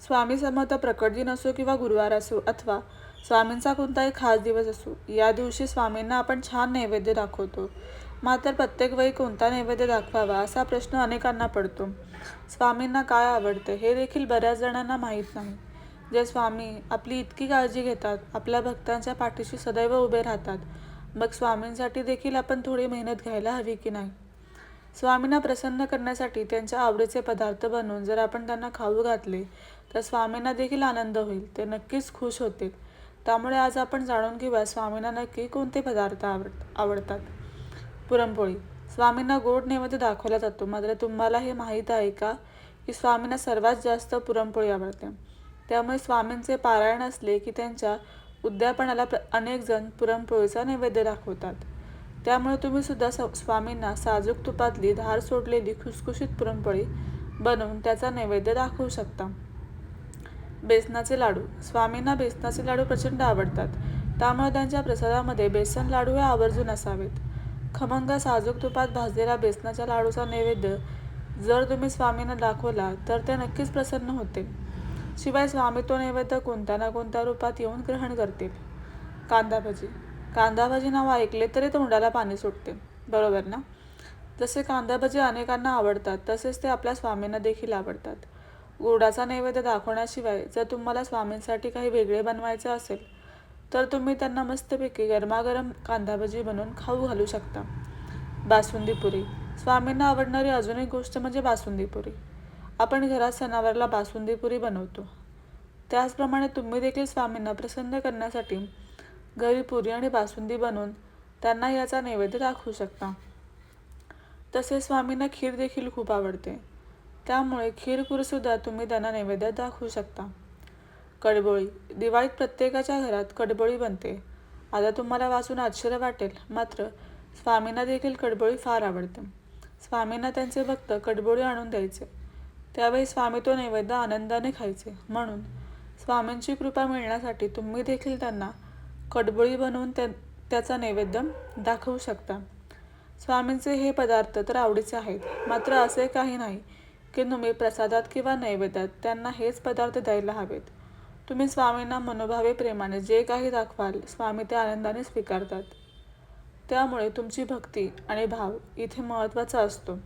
स्वामी समर्थ प्रकट दिन असो किंवा गुरुवार असो अथवा स्वामींचा कोणताही खास दिवस असो या दिवशी स्वामींना आपण छान नैवेद्य दाखवतो. मात्र प्रत्येक वेळी कोणता नैवेद्य दाखवावा असा प्रश्न अनेकांना पडतो. स्वामींना काय आवडते हे देखील बऱ्याच जणांना माहीत नाही. जे स्वामी आपली इतकी काळजी घेतात आपल्या भक्तांच्या पाठीशी सदैव उभे राहतात मग स्वामींसाठी देखील आपण थोडी मेहनत घ्यायला हवी की नाही? स्वामींना प्रसन्न करण्यासाठी त्यांच्या आवडीचे पदार्थ बनवून जर आपण त्यांना खाऊ घातले तर स्वामींना देखील आनंद होईल. ते नक्कीच खुश होतील. त्यामुळे आज आपण जाणून घेऊया स्वामींना नक्की कोणते पदार्थ आवड आवडतात. पुरणपोळी. स्वामींना गोड नैवेद्य दाखवला जातो. मात्र तुम्हाला हे माहीत आहे का की स्वामींना सर्वात जास्त पुरणपोळी आवडते. त्यामुळे स्वामींचे पारायण असले की त्यांच्या उद्यापनाला प्र अनेक जण पुरणपोळीचा नैवेद्य दाखवतात. त्यामुळे तुम्ही सुद्धा स स्वामींना साजूक तुपातली धार सोडलेली खुसखुशीत पुरणपोळी बनवून त्याचा नैवेद्य दाखवू शकता. बेसनाचे लाडू. स्वामींना बेसनाचे लाडू प्रचंड आवडतात. त्यामुळे त्यांच्या प्रसादामध्ये बेसन लाडू हे आवर्जून असावेत. खमंग साजूक तुपात भाजलेला बेसनाच्या लाडूचा नैवेद्य जर तुम्ही स्वामींना दाखवला तर ते नक्कीच प्रसन्न होते. शिवाय स्वामी तो नैवेद्य कोणत्या ना कोणत्या रूपात येऊन ग्रहण करतील? कांदा भजी. कांदा भाजी नाव ऐकले तरी तोंडाला पाणी सुटते. बरोबर ना? जसे कांदा भजी अनेकांना आवडतात तसेच ते आपल्या स्वामींना देखील आवडतात. गुडाचा नैवेद्य दाखवण्याशिवाय जर तुम्हाला स्वामींसाठी काही वेगळे बनवायचे असेल तर तुम्ही त्यांना मस्तपैकी गरमागरम कांदा भजी बनवून खाऊ घालू शकता. बासुंदी पुरी स्वामींना आवडणारी अजून एक गोष्ट म्हणजे बासुंदी पुरी आपण घरात सणावारला बासुंदी पुरी बनवतो. त्याचप्रमाणे तुम्ही देखील स्वामींना प्रसन्न करण्यासाठी घरी पुरी आणि बासुंदी बनवून त्यांना याचा नैवेद्य दाखवू शकता. तसेच स्वामींना खीर देखील खूप आवडते. त्यामुळे खीरपूरसुद्धा तुम्ही त्यांना नैवेद्यात दाखवू शकता. कडबोळी. दिवाळीत प्रत्येकाच्या घरात कडबोळी बनते. आता तुम्हाला वाचून आश्चर्य वाटेल मात्र स्वामींना देखील कडबोळी फार आवडते. स्वामींना त्यांचे भक्त कडबोळी आणून द्यायचे. त्यावेळी स्वामी तो नैवेद्य आनंदाने खायचे. म्हणून स्वामींची कृपा मिळण्यासाठी तुम्ही देखील त्यांना कडबोळी बनवून त्या त्याचा नैवेद्य दाखवू शकता. स्वामींचे हे पदार्थ तर आवडीचे आहेत. मात्र असे काही नाही की तुम्ही प्रसादात किंवा नैवेद्यात त्यांना हेच पदार्थ द्यायला हवेत. तुम्ही स्वामींना मनोभावे प्रेमाने जे काही दाखवाल स्वामी ते आनंदाने स्वीकारतात. त्यामुळे तुमची भक्ती आणि भाव इथे महत्त्वाचा असतो.